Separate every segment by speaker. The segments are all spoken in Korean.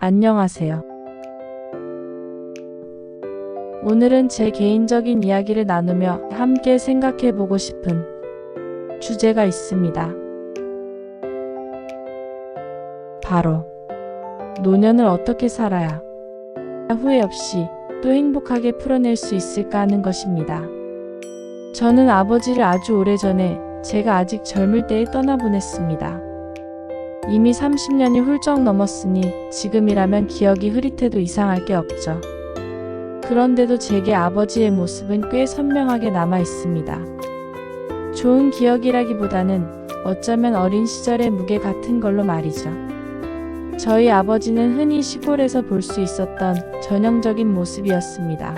Speaker 1: 안녕하세요. 오늘은 제 개인적인 이야기를 나누며 함께 생각해 보고 싶은 주제가 있습니다. 바로 노년을 어떻게 살아야 후회 없이 또 행복하게 풀어낼 수 있을까 하는 것입니다. 저는 아버지를 아주 오래전에 제가 아직 젊을 때에 떠나보냈습니다. 이미 30년이 훌쩍 넘었으니 지금이라면 기억이 흐릿해도 이상할 게 없죠. 그런데도 제게 아버지의 모습은 꽤 선명하게 남아 있습니다. 좋은 기억이라기보다는 어쩌면 어린 시절의 무게 같은 걸로 말이죠. 저희 아버지는 흔히 시골에서 볼 수 있었던 전형적인 모습이었습니다.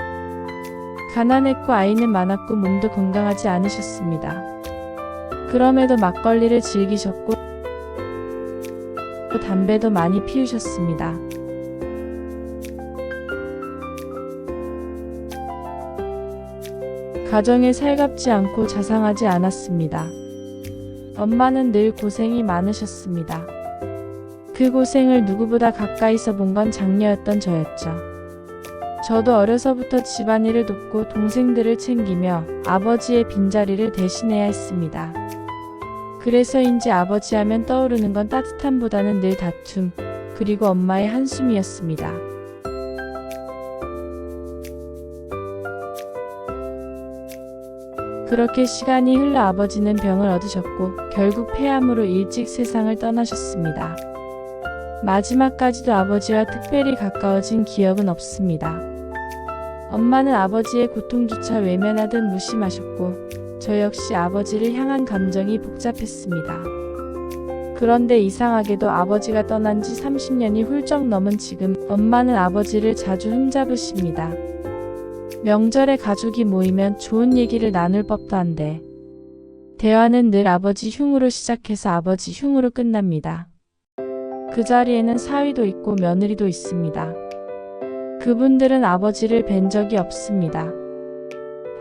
Speaker 1: 가난했고 아이는 많았고 몸도 건강하지 않으셨습니다. 그럼에도 막걸리를 즐기셨고 또 담배도 많이 피우셨습니다. 가정에 살갑지 않고 자상하지 않았습니다. 엄마는 늘 고생이 많으셨습니다. 그 고생을 누구보다 가까이서 본 건 장녀였던 저였죠. 저도 어려서부터 집안일을 돕고 동생들을 챙기며 아버지의 빈자리를 대신해야 했습니다. 그래서인지 아버지 하면 떠오르는 건 따뜻함보다는 늘 다툼, 그리고 엄마의 한숨이었습니다. 그렇게 시간이 흘러 아버지는 병을 얻으셨고 결국 폐암으로 일찍 세상을 떠나셨습니다. 마지막까지도 아버지와 특별히 가까워진 기억은 없습니다. 엄마는 아버지의 고통조차 외면하듯 무심하셨고 저 역시 아버지를 향한 감정이 복잡했습니다. 그런데 이상하게도 아버지가 떠난 지 30년이 훌쩍 넘은 지금 엄마는 아버지를 자주 흠잡으십니다. 명절에 가족이 모이면 좋은 얘기를 나눌 법도 한데 대화는 늘 아버지 흉으로 시작해서 아버지 흉으로 끝납니다. 그 자리에는 사위도 있고 며느리도 있습니다. 그분들은 아버지를 뵌 적이 없습니다.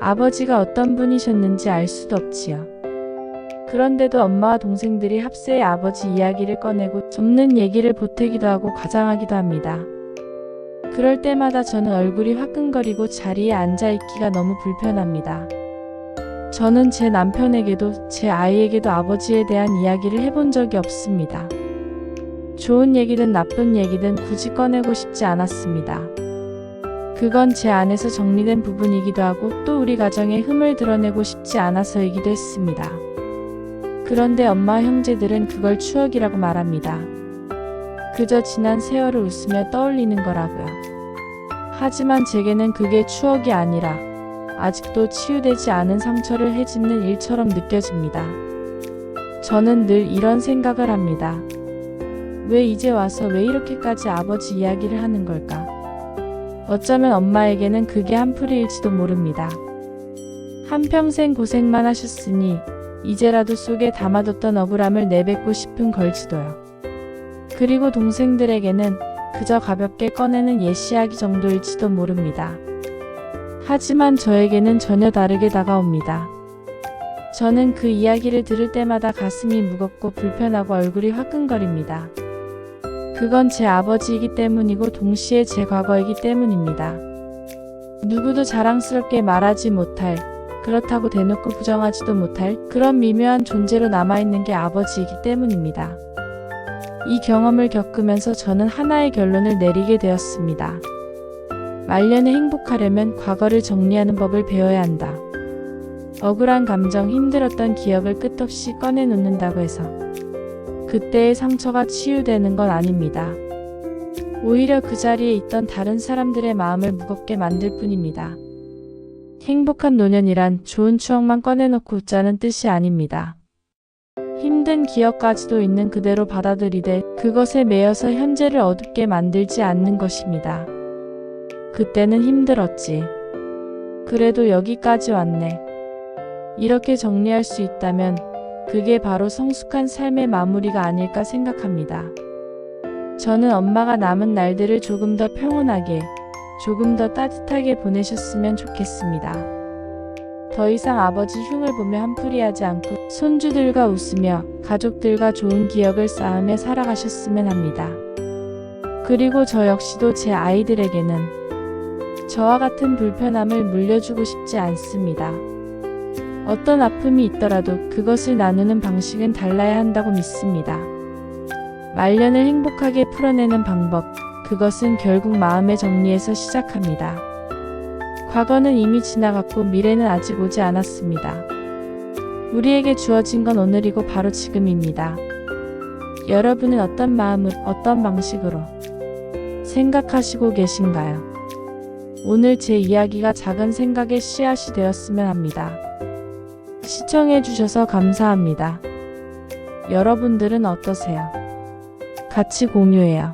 Speaker 1: 아버지가 어떤 분이셨는지 알 수도 없지요. 그런데도 엄마와 동생들이 합세의 아버지 이야기를 꺼내고 접는 얘기를 보태기도 하고 과장하기도 합니다. 그럴 때마다 저는 얼굴이 화끈거리고 자리에 앉아 있기가 너무 불편합니다. 저는 제 남편에게도 제 아이에게도 아버지에 대한 이야기를 해본 적이 없습니다. 좋은 얘기든 나쁜 얘기든 굳이 꺼내고 싶지 않았습니다. 그건 제 안에서 정리된 부분이기도 하고 또 우리 가정의 흠을 드러내고 싶지 않아서이기도 했습니다. 그런데 엄마 형제들은 그걸 추억이라고 말합니다. 그저 지난 세월을 웃으며 떠올리는 거라고요. 하지만 제게는 그게 추억이 아니라 아직도 치유되지 않은 상처를 헤집는 일처럼 느껴집니다. 저는 늘 이런 생각을 합니다. 왜 이제 와서 왜 이렇게까지 아버지 이야기를 하는 걸까? 어쩌면 엄마에게는 그게 한풀이일지도 모릅니다. 한평생 고생만 하셨으니 이제라도 속에 담아뒀던 억울함을 내뱉고 싶은 걸지도요. 그리고 동생들에게는 그저 가볍게 꺼내는 옛 이야기 정도일지도 모릅니다. 하지만 저에게는 전혀 다르게 다가옵니다. 저는 그 이야기를 들을 때마다 가슴이 무겁고 불편하고 얼굴이 화끈거립니다. 그건 제 아버지이기 때문이고 동시에 제 과거이기 때문입니다. 누구도 자랑스럽게 말하지 못할, 그렇다고 대놓고 부정하지도 못할 그런 미묘한 존재로 남아있는 게 아버지이기 때문입니다. 이 경험을 겪으면서 저는 하나의 결론을 내리게 되었습니다. 말년에 행복하려면 과거를 정리하는 법을 배워야 한다. 억울한 감정, 힘들었던 기억을 끝없이 꺼내놓는다고 해서 그때의 상처가 치유되는 건 아닙니다. 오히려 그 자리에 있던 다른 사람들의 마음을 무겁게 만들 뿐입니다. 행복한 노년이란 좋은 추억만 꺼내놓고 웃자는 뜻이 아닙니다. 힘든 기억까지도 있는 그대로 받아들이되 그것에 매여서 현재를 어둡게 만들지 않는 것입니다. 그때는 힘들었지. 그래도 여기까지 왔네. 이렇게 정리할 수 있다면 그게 바로 성숙한 삶의 마무리가 아닐까 생각합니다. 저는 엄마가 남은 날들을 조금 더 평온하게, 조금 더 따뜻하게 보내셨으면 좋겠습니다. 더 이상 아버지 흉을 보며 한풀이하지 않고 손주들과 웃으며 가족들과 좋은 기억을 쌓으며 살아가셨으면 합니다. 그리고 저 역시도 제 아이들에게는 저와 같은 불편함을 물려주고 싶지 않습니다. 어떤 아픔이 있더라도 그것을 나누는 방식은 달라야 한다고 믿습니다. 말년을 행복하게 풀어내는 방법, 그것은 결국 마음의 정리에서 시작합니다. 과거는 이미 지나갔고 미래는 아직 오지 않았습니다. 우리에게 주어진 건 오늘이고 바로 지금입니다. 여러분은 어떤 마음으로, 어떤 방식으로 생각하시고 계신가요? 오늘 제 이야기가 작은 생각의 씨앗이 되었으면 합니다. 시청해주셔서 감사합니다. 여러분들은 어떠세요? 같이 공유해요.